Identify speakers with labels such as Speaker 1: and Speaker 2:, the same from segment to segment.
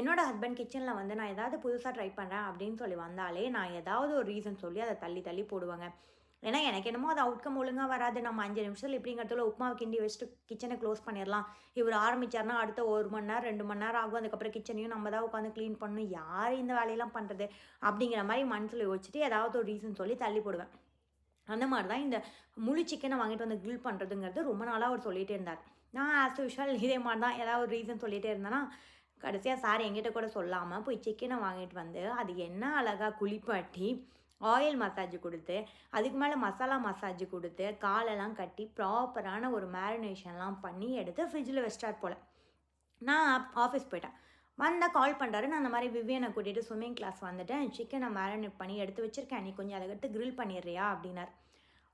Speaker 1: என்னோட ஹஸ்பண்ட் கிச்சனில் வந்து நான் ஏதாவது புதுசாக ட்ரை பண்ணுறேன் அப்படின்னு சொல்லி வந்தாலே நான் ஏதாவது ஒரு ரீசன் சொல்லி அதை தள்ளி தள்ளி போடுவாங்க. ஏன்னா எனக்கு என்னமோ அது அவுட்கம் ஒழுங்காக வராது. நம்ம அஞ்சு நிமிஷத்தில் இப்படிங்கிறதுல உப்புமா கிண்டி வச்சுட்டு கிச்சனை க்ளோஸ் பண்ணிடலாம். இவர் ஆரம்பிச்சார்னா அடுத்த ஒரு மணி நேரம் ரெண்டு மணி நேரம் ஆகும். அதுக்கப்புறம் கிச்சனையும் நம்ம தான் உட்காந்து க்ளீன் பண்ணணும். யார் இந்த வேலையெல்லாம் பண்ணுறது அப்படிங்கிற மாதிரி மனசில் யோசிச்சுட்டு ஏதாவது ஒரு ரீசன் சொல்லி தள்ளி போடுவேன். அந்த மாதிரி தான் இந்த முழு சிக்கனை வாங்கிட்டு வந்து grill பண்ணுறதுங்கிறது ரொம்ப நாளாக அவர் சொல்லிகிட்டே இருந்தார். நான் ஆஸ் யூஷுவல் இதே மாதிரி தான் ஏதாவது ஒரு ரீசன் சொல்லிகிட்டே இருந்தேன்னா கடைசியாக சார் எங்கிட்ட கூட சொல்லாமல் போய் சிக்கனை வாங்கிட்டு வந்து அது என்ன அழகாக குளிப்பாட்டி ஆயில் மசாஜ் கொடுத்து அதுக்கு மேலே மசாலா மசாஜ் கொடுத்து காலெல்லாம் கட்டி ப்ராப்பரான ஒரு மேரினேஷன்லாம் பண்ணி எடுத்து ஃப்ரிட்ஜில் வச்சிட்டார் போல். நான் ஆஃபீஸ் போயிட்டேன். வந்தால் கால் பண்ணுறாரு நான் அந்த மாதிரி விவியனை கூட்டிகிட்டு ஸ்விம்மிங் கிளாஸ் வந்துட்டேன். சிக்கனை மேரினேட் பண்ணி எடுத்து வச்சுருக்கேன். நீ கொஞ்சம் அதை எடுத்து க்ரில் பண்ணிடுறியா? அப்படின்னார்.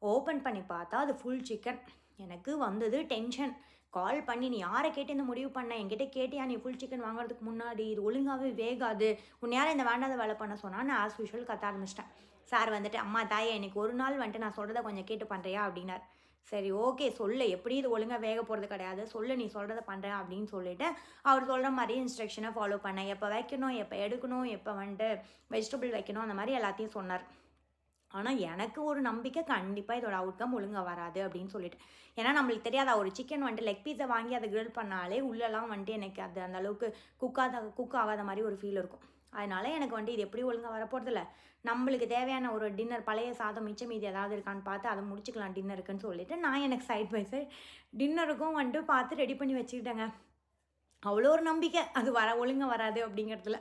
Speaker 1: ஓப்பன் பண்ணி பார்த்தா அது ஃபுல் சிக்கன் எனக்கு வந்தது டென்ஷன் கால் பண்ணி நீ யாரை கேட்டு இந்த முடிவு பண்ண? என்கிட்ட கேட்டியா? நீ ஃபுல் சிக்கன் வாங்குறதுக்கு முன்னாடி? இது ஒழுங்காகவே வேகாது. உன் யாரை இந்த வேண்டாத வேலை பண்ண சொன்னால் நான் ஆஸ் யூஷுவல் கத்த ஆரம்பிச்சிட்டேன். சார் வந்துட்டு அம்மா தாயே இன்னைக்கு ஒரு நாள் வந்துட்டு நான் சொல்கிறத கொஞ்சம் கேட்டு பண்ணுறியா அப்படின்னார். சரி ஓகே சொல்லு. எப்படி இது ஒழுங்காக வேக போகிறது கிடையாது? சொல்லு நீ சொல்கிறத பண்ணுறேன் அப்படின்னு சொல்லிட்டு அவர் சொல்கிற மாதிரி இன்ஸ்ட்ரக்ஷனை ஃபாலோ பண்ணேன். எப்போ வைக்கணும்? எப்போ எடுக்கணும்? எப்போ வந்துட்டு வெஜிடபிள் வைக்கணும்? அந்த மாதிரி எல்லாத்தையும் சொன்னார். ஆனால் எனக்கு ஒரு நம்பிக்கை கண்டிப்பாக இதோட அவுட்கம் ஒழுங்காக வராது அப்படின்னு சொல்லிட்டு. ஏன்னா நம்மளுக்கு தெரியாத ஒரு சிக்கன் வந்துட்டு லெக் பீஸை வாங்கி அதை கிரில் பண்ணாலே உள்ளெல்லாம் வந்துட்டு எனக்கு அது அந்த அளவுக்கு குக்காத குக் ஆகாத மாதிரி ஒரு ஃபீல் இருக்கும். அதனால எனக்கு வந்துட்டு இது எப்படி ஒழுங்காக வரப்போகிறதில்ல நம்மளுக்கு தேவையான ஒரு டின்னர் பழைய சாதம் மிச்சம் மீதி ஏதாவது இருக்கான்னு பார்த்து அதை முடிச்சுக்கலாம் டின்னருக்குன்னு சொல்லிட்டு நான் எனக்கு சைட் பை சைட் டின்னருக்கும் வந்துட்டு பார்த்து ரெடி பண்ணி வச்சுக்கிட்டேங்க. அவ்வளோ ஒரு நம்பிக்கை. அது வர ஒழுங்காக வராது அப்படிங்கிறதுல.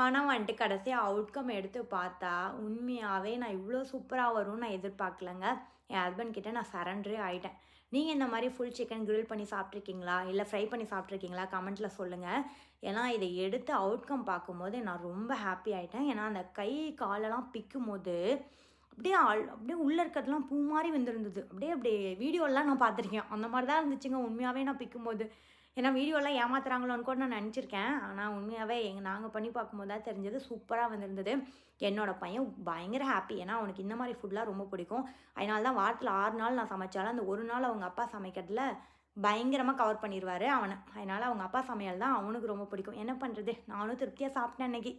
Speaker 1: ஆனால் வந்துட்டு கடைசியாக அவுட்கம் எடுத்து பார்த்தா உண்மையாகவே நான் இவ்வளோ சூப்பராக வரும்னு நான் எதிர்பார்க்கலங்க. என் ஹஸ்பண்ட் கிட்டே நான் சரண்டரே ஆகிட்டேன் நீங்கள் இந்த மாதிரி ஃபுல் சிக்கன் க்ரில் பண்ணி சாப்பிட்ருக்கீங்களா இல்லை ஃப்ரை பண்ணி சாப்பிட்ருக்கீங்களா கமெண்ட்டில் சொல்லுங்கள் ஏன்னா இதை எடுத்து அவுட்கம் பார்க்கும்போது நான் ரொம்ப ஹாப்பி ஆகிட்டேன் ஏன்னா அந்த கை காலெல்லாம் பிக்கும் போது அப்படியே ஆள் அப்படியே உள்ளே இருக்கிறதுலாம் பூ மாதிரி வந்துருந்தது. அப்படியே அப்படியே வீடியோலாம் நான் பார்த்துருக்கேன். அந்த மாதிரி தான் இருந்துச்சுங்க. உண்மையாகவே நான் பிக்கும்போது. ஏன்னா வீடியோலாம் ஏமாத்துறாங்களோன்னு கூட நான் நினச்சிருக்கேன். ஆனால் உண்மையாகவே எங்கள் நாங்கள் பண்ணி பார்க்கும்போது தான் தெரிஞ்சது சூப்பராக வந்திருந்தது. என்னோடய பையன் பயங்கர ஹாப்பி ஏன்னா அவனுக்கு இந்த மாதிரி ஃபுட்லாம் ரொம்ப பிடிக்கும். அதனால தான் வாரத்தில் ஆறு நாள் நான் சமைச்சாலும் அந்த ஒரு நாள் அவங்க அப்பா சமைக்கிறதுல பயங்கரமாக கவர் பண்ணிடுவார் அவனை. அதனால் அவங்க அப்பா சமையல் தான் அவனுக்கு ரொம்ப பிடிக்கும். என்ன பண்ணுறது நானும் திருப்தியாக சாப்பிட்டேன் அன்னைக்கு